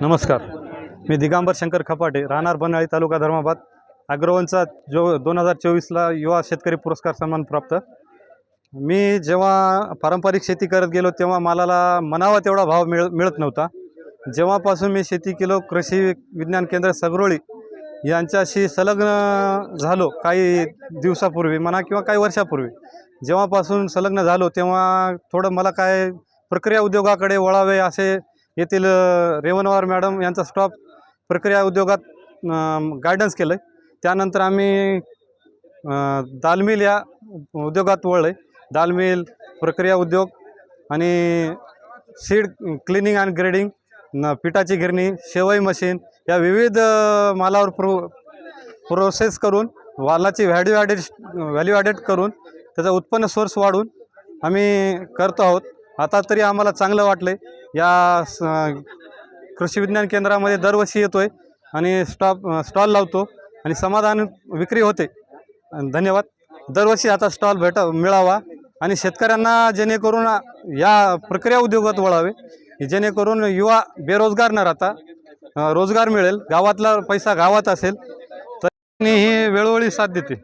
नमस्कार. मी दिगंबर शंकर खपाटे राहणार बनाळी तालुका धर्माबाद. अग्रवनचा जो दोन हजार चोवीसला युवा शेतकरी पुरस्कार सन्मान प्राप्त. मी जेव्हा पारंपरिक शेती करत गेलो तेव्हा मालाला मनावा तेवढा भाव मिळ मिळत नव्हता. जेव्हापासून मी शेती केलो कृषी विज्ञान केंद्र सगरोळी यांच्याशी संलग्न झालो काही दिवसापूर्वी म्हणा किंवा काही वर्षापूर्वी. जेव्हापासून संलग्न झालो तेव्हा थोडं मला काय प्रक्रिया उद्योगाकडे वळावे असे येथील रेवनवार मॅडम यांचा स्टॉप प्रक्रिया उद्योगात गायडन्स केलं आहे त्यानंतर आम्ही दालमिल दाल मिल या उद्योगात वळलं आहे दाल मिल प्रक्रिया उद्योग आणि सीड क्लिनिंग अँड ग्रेडिंग न पिठाची गिरणी शेवई मशीन या विविध मालावर प्रो प्रोसेस करून वालाची व्हॅल्यू ॲडेड व्हॅल्यू ॲडेड करून त्याचा उत्पन्न सोर्स वाढवून आम्ही करतो आहोत. आता तरी आम्हाला चांगलं वाटलं आहे या स कृषी विज्ञान केंद्रामध्ये दरवर्षी येतो आहे आणि स्टॉप स्टॉल लावतो आणि समाधान विक्री होते. धन्यवाद. दरवर्षी आता स्टॉल भेट मिळावा आणि शेतकऱ्यांना जेणेकरून या प्रक्रिया उद्योगात वळावे. जेणेकरून युवा बेरोजगार न राहता रोजगार मिळेल. गावातला पैसा गावात असेल तर ही वेळोवेळी साथ देते.